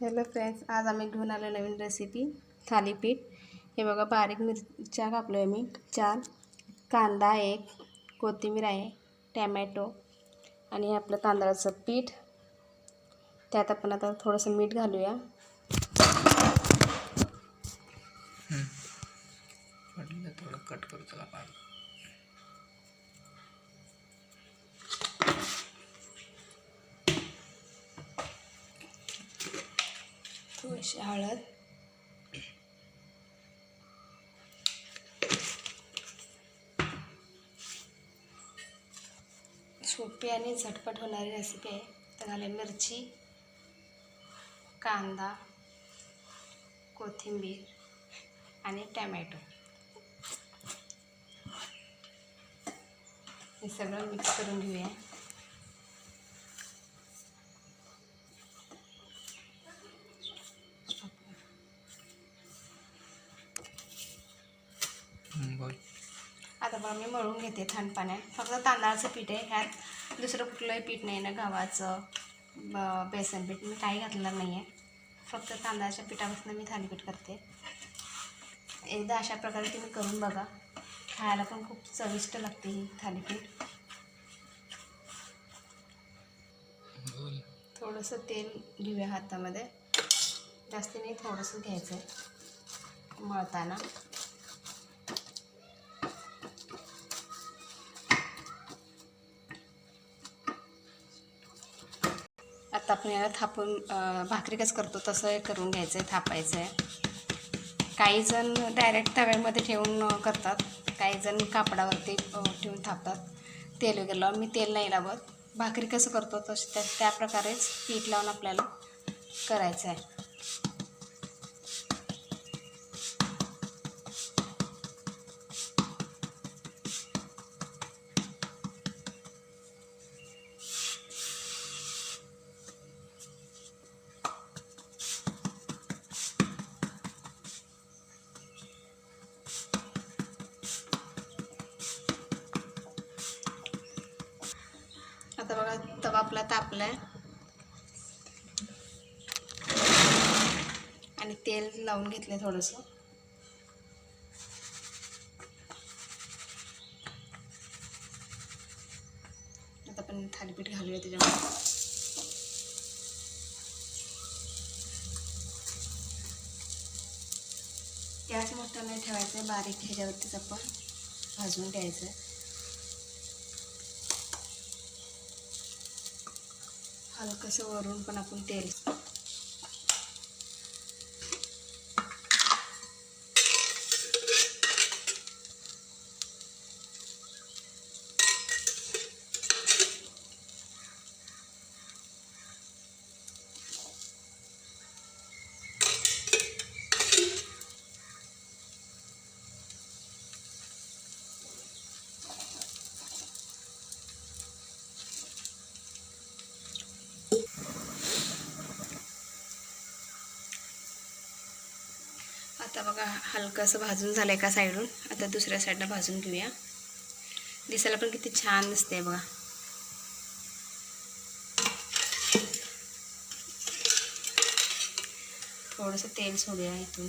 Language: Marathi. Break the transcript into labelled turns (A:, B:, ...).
A: हॅलो फ्रेंड्स आज आम्ही घेऊन आलो नवीन रेसिपी थालीपीठ. हे बघा बारीक मिरच्या कापलो आहे मी चार. कांदा एक. कोथिंबीर आहे. टॅमॅटो. आणि आपलं तांदळाचं पीठ. त्यात आपण आता थोडंसं मीठ घालूया.
B: थोडं कट करू
A: थोडीशी हळद सोपी आणि झटपट होणारी रेसिपी आहे. तर झाले मिरची कांदा कोथिंबीर आणि टॅमॅटो. हे सगळं मिक्स करून घेऊया. आता मी मळून घेते थंड पाण्यात फक्त तांदळाचं पीठ आहे. ह्यात दुसरं कुठलंही पीठ नाही ना गव्हाचं ब- बेसन पीठ. मी काही घातलेलं नाही आहे फक्त तांदळाच्या पिठापासून मी थालीपीठ करते. एकदा अशा प्रकारे तुम्ही करून बघा. खायला पण खूप चविष्ट लागते ही थालीपीठ. थोडंसं तेल घेऊया हातामध्ये. जास्त नाही थोडंसं घ्यायचं आहे मळताना. आता आपण याला थापून भाकरी कसं करतो. तसं हे करून घ्यायचं आहे थापायचं आहे काही जण डायरेक्ट तव्यामध्ये ठेवून करतात. काही जण कापडावरती ठेवून थापतात. तेल वगैरे लावून. मी तेल नाही लावत. भाकरी कसं करतो तसं त्या त्याप्रकारेच पीठ लावून आपल्याला करायचं आहे आता बघा तवा आपला तापला आहे आणि तेल लावून घेतलं थोडंसं. आता आपण थालीपीठ घालूया त्याच्यामध्ये. गॅस मोठा नाही ठेवायचं आहे बारीक ह्याच्यावरतीच आपण भाजून घ्यायचं आहे हलकंसं वरून पण आता बघा हलकंसं भाजून झालं एका साईडून? आता दुसऱ्या साईडला भाजून घेऊया. दिसायला पण किती छान दिसते बघा. थोडंसं तेल सोडूया इथून.